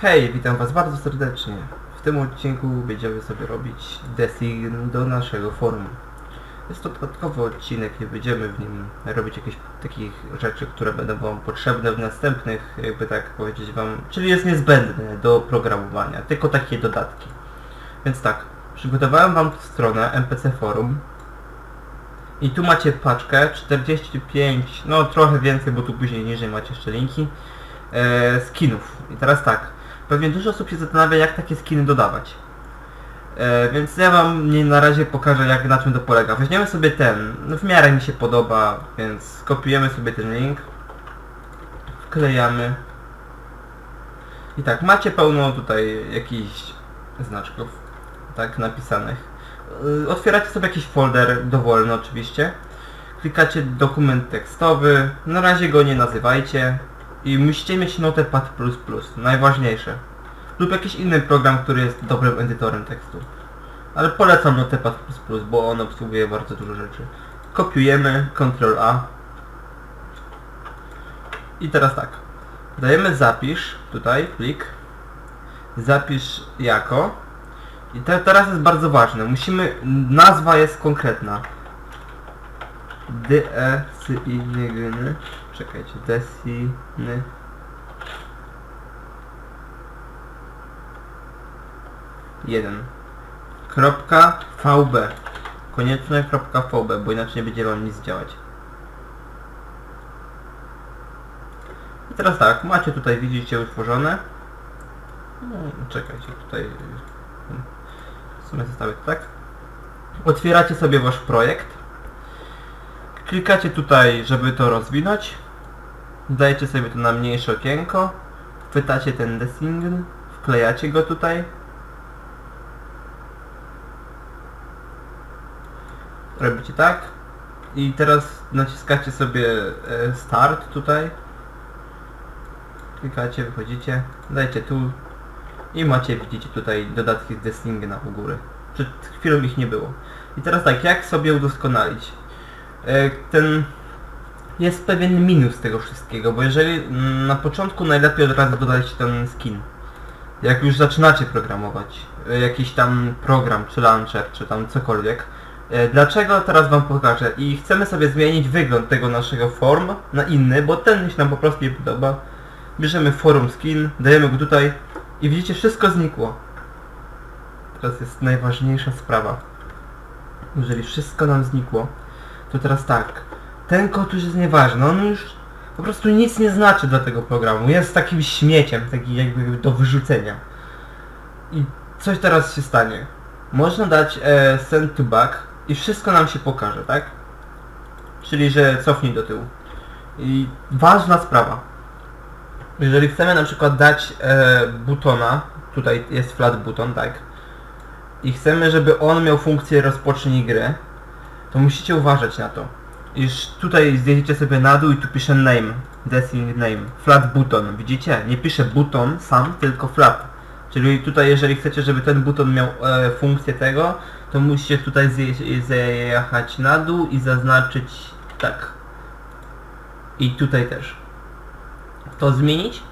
Hej, witam was bardzo serdecznie. W tym odcinku będziemy sobie robić design do naszego forum. Jest to dodatkowy odcinek i będziemy w nim robić jakieś takich rzeczy, które będą wam potrzebne w następnych, jakby tak powiedzieć wam, czyli jest niezbędne do programowania, tylko takie dodatki. Więc tak, przygotowałem wam stronę MPC Forum i tu macie paczkę 45, no trochę więcej, bo tu później niżej macie jeszcze linki e, skinów. I teraz tak, pewnie dużo osób się zastanawia jak takie skiny dodawać. E, więc ja wam nie na razie pokażę jak na czym to polega. Weźmiemy sobie ten, no w miarę mi się podoba, więc skopiujemy sobie ten link, wklejamy. I tak, macie pełno tutaj jakichś znaczków, tak, napisanych. Y, Otwieracie sobie jakiś folder, dowolny oczywiście. Klikacie dokument tekstowy, na razie go nie nazywajcie. I musicie mieć Notepad++, najważniejsze. Lub jakiś inny program, który jest dobrym edytorem tekstu. Ale polecam Notepad++, bo on obsługuje bardzo dużo rzeczy. Kopiujemy, Ctrl A. I teraz tak. Dajemy zapisz, tutaj, plik. Zapisz jako. I te, teraz jest bardzo ważne. Musimy, nazwa jest konkretna. D, E, C, I, N, G, N. Czekajcie, Desiny. Jeden. Kropka VB. Konieczne kropka VB, bo inaczej nie będzie wam nic działać. I teraz tak, macie tutaj, widzicie, utworzone. No, czekajcie, tutaj... W sumie zostawię tak. Otwieracie sobie wasz projekt. Klikacie tutaj, żeby to rozwinąć. Dajecie sobie to na mniejsze okienko. Chwytacie ten design, wklejacie go tutaj. Robicie tak. I teraz naciskacie sobie e, start tutaj. Klikacie, wychodzicie. Dajcie tu. I macie, widzicie tutaj dodatki z Desingna u góry. Przed chwilą ich nie było. I teraz tak, jak sobie udoskonalić? E, Ten jest pewien minus tego wszystkiego, bo jeżeli mm, na początku najlepiej od razu dodać ten skin. Jak już zaczynacie programować e, jakiś tam program, czy launcher, czy tam cokolwiek. E, Dlaczego teraz wam pokażę? I chcemy sobie zmienić wygląd tego naszego form na inny, bo ten się nam po prostu nie podoba. Bierzemy forum skin, dajemy go tutaj i widzicie, wszystko znikło. Teraz jest najważniejsza sprawa. Jeżeli wszystko nam znikło, to teraz tak. Ten kod już jest nieważny, on już po prostu nic nie znaczy dla tego programu. Jest takim śmieciem, taki jakby do wyrzucenia. I coś teraz się stanie. Można dać e, send to back i wszystko nam się pokaże, tak? Czyli, że cofnij do tyłu. I ważna sprawa. Jeżeli chcemy na przykład dać e, butona, tutaj jest flat button, tak? I chcemy, żeby on miał funkcję rozpocznij grę, to musicie uważać na to. Iż tutaj zjedziecie sobie na dół i tu pisze name, design name, flat button, widzicie? Nie pisze button sam, tylko flat. Czyli tutaj jeżeli chcecie, żeby ten buton miał e, funkcję tego, to musicie tutaj zje, zjechać na dół i zaznaczyć tak. I tutaj też. To zmienić.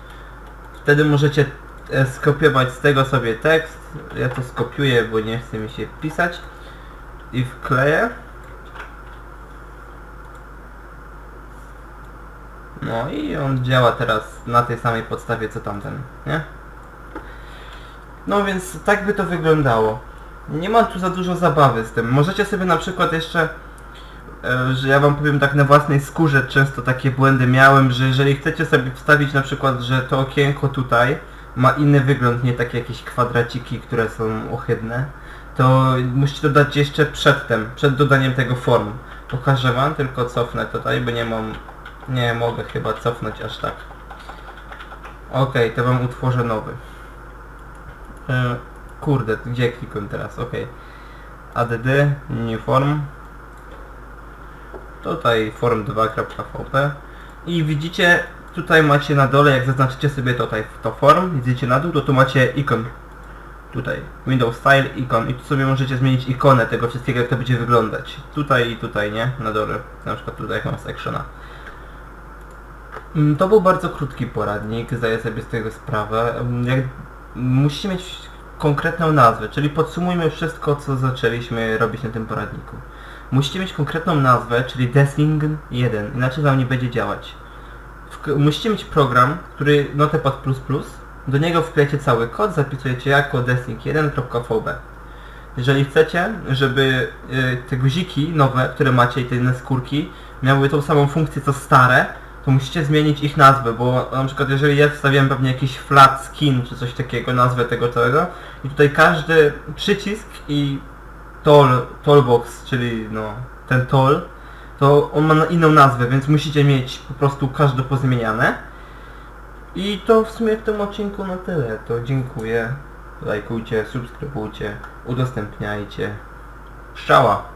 Wtedy możecie e, skopiować z tego sobie tekst. Ja to skopiuję, bo nie chce mi się pisać. I wkleję. No i on działa teraz na tej samej podstawie co tamten, nie? No więc tak by to wyglądało. Nie ma tu za dużo zabawy z tym. Możecie sobie na przykład jeszcze, e, że ja wam powiem tak na własnej skórze, często takie błędy miałem, że jeżeli chcecie sobie wstawić na przykład, że to okienko tutaj ma inny wygląd, nie takie jakieś kwadraciki, które są ohydne, to musicie dodać jeszcze przedtem, przed dodaniem tego form. Pokażę wam, tylko cofnę tutaj, bo nie mam, nie mogę chyba cofnąć aż tak. Okej, to wam utworzę nowy. E, kurde, gdzie klikłem teraz? Ok. add new form. Tutaj form2.vp i widzicie tutaj macie na dole jak zaznaczycie sobie tutaj to form, idziecie na dół, to tu macie ikon. Tutaj Windows Style ikon i tu sobie możecie zmienić ikonę tego wszystkiego jak to będzie wyglądać. Tutaj i tutaj, nie? Na dole. Na przykład tutaj jak mam sectiona. Mm, To był bardzo krótki poradnik, zdaję sobie z tego sprawę. Mm, Jak, musicie mieć konkretną nazwę, czyli podsumujmy wszystko, co zaczęliśmy robić na tym poradniku. Musicie mieć konkretną nazwę, czyli Desling 1, inaczej wam nie będzie działać. Wk- musicie mieć program, który Notepad++, do niego wklejecie cały kod, zapisujecie jako desling1.vb. Jeżeli chcecie, żeby y, te guziki nowe, które macie i te inne skórki, miały tą samą funkcję co stare, to musicie zmienić ich nazwę, bo na przykład jeżeli ja wstawiłem pewnie jakiś flat skin czy coś takiego, nazwę tego całego i tutaj każdy przycisk i toll, tollbox, czyli no ten toll, to on ma inną nazwę, więc musicie mieć po prostu każde pozmieniane. I to w sumie w tym odcinku na tyle. To dziękuję. Lajkujcie, subskrybujcie, udostępniajcie. Strzała!